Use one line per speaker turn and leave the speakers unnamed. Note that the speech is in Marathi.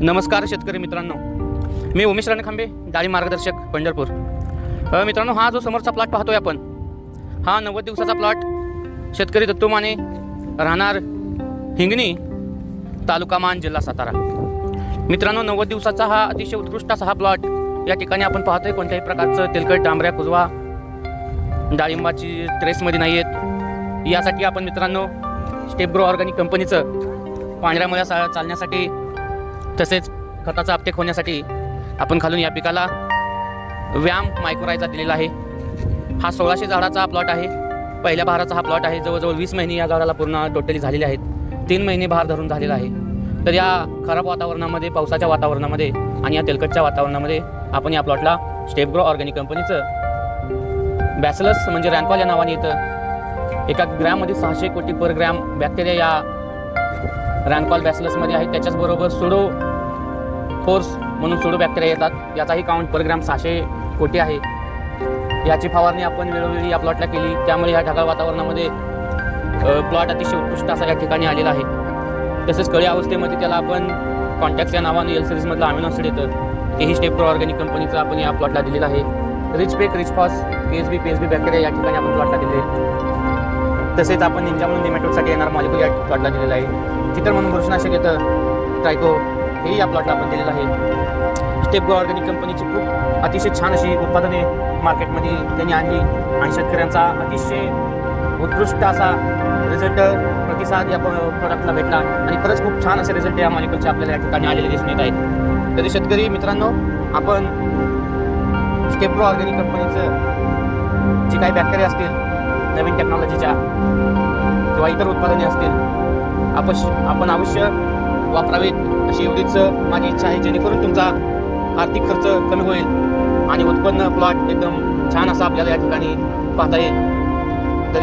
नमस्कार शेतकरी मित्रांनो. मी उमेश रणखांबे डाळी मार्गदर्शक पंढरपूर. मित्रांनो हा जो समोरचा प्लॉट पाहतोय आपण हा नव्वद दिवसाचा प्लॉट शेतकरी दत्तू माने राहणार हिंगणी तालुका मान जिल्हा सातारा. मित्रांनो नव्वद दिवसाचा हा अतिशय उत्कृष्ट असा हा प्लॉट या ठिकाणी आपण पाहतोय. कोणत्याही प्रकारचं तेलकट डांबऱ्या कुजवा डाळिंबाची ट्रेसमध्ये नाही आहेत यासाठी आपण मित्रांनो स्टेप ग्रो ऑर्गॅनिक कंपनीचं पांढऱ्या मुळ्या सा चालण्यासाठी तसेच खताचा अपटेक होण्यासाठी आपण खालून या पिकाला व्यायाम मायक्रोरायचा दिलेला आहे. हा सोळाशे झाडाचा प्लॉट आहे. पहिल्या बहाराचा हा प्लॉट आहे. जवळजवळ वीस महिने या झाडाला पूर्ण टोटली झालेले आहेत. तीन महिने बहार धरून झालेला आहे. तर या खराब वातावरणामध्ये पावसाच्या वातावरणामध्ये आणि या तेलकटच्या वातावरणामध्ये आपण या प्लॉटला स्टेपग्रो ऑर्गॅनिक कंपनीचं बॅसलस म्हणजे रॅनकॉल या नावाने येतं एका ग्रॅममध्ये सहाशे कोटी पर ग्रॅम बॅक्टेरिया या रॅनकॉल बॅसलसमध्ये आहे. त्याच्याचबरोबर सुडो फोर्स म्हणून सोडो बॅक्टेरिया येतात. याचाही काउंट पर ग्रॅम सहाशे कोटी आहे. याची फवारणी आपण वेळोवेळी या प्लॉटला केली. त्यामुळे या ढगाळ वातावरणामध्ये प्लॉट अतिशय उत्कृष्ट असा या ठिकाणी आलेला आहे. तसेच कळी अवस्थेमध्ये त्याला आपण कॉन्टॅक्ट या नावाने एल सिरीजमधलं अमिनो येतं. तेही स्टेप प्रो ऑर्गॅनिक कंपनीचं आपण या प्लॉटला दिलेलं आहे. रिच पेक रिच फॉस P H B P S B bacteria या ठिकाणी आपण प्लॉटला दिले तसेच आपण निंजा म्हणून निमॅटोडसाठी येणार मॉलिक्युल या प्लॉटला दिलेला आहे. चित्र म्हणून बुरशीनाशक येतं. ट्रायको हेही या प्लॉटला आपण दिलेलं आहे. स्टेप गो ऑर्गॅनिक कंपनीची खूप अतिशय छान अशी उत्पादने मार्केटमध्ये त्यांनी आणली. आणि शेतकऱ्यांचा अतिशय उत्कृष्ट असा रिझल्ट प्रतिसाद या प्रोडक्टला भेटला. आणि खरंच खूप छान असे रिझल्ट या मॉलिक्युलचे आपल्याला या ठिकाणी आलेले दिसून येत आहेत. तरी शेतकरी मित्रांनो आपण स्टेप्रो ऑर्गॅनिक कंपनीचं जी काही बॅक्टेरिया असतील नवीन टेक्नॉलॉजीच्या किंवा इतर उत्पादने असतील आपण आपण अवश्य वापरावेत. अशी एवढीच माझी इच्छा आहे. जेणेकरून तुमचा आर्थिक खर्च कमी होईल आणि उत्पन्न प्लॉट एकदम छान असा आपल्याला या ठिकाणी पाहता येईल.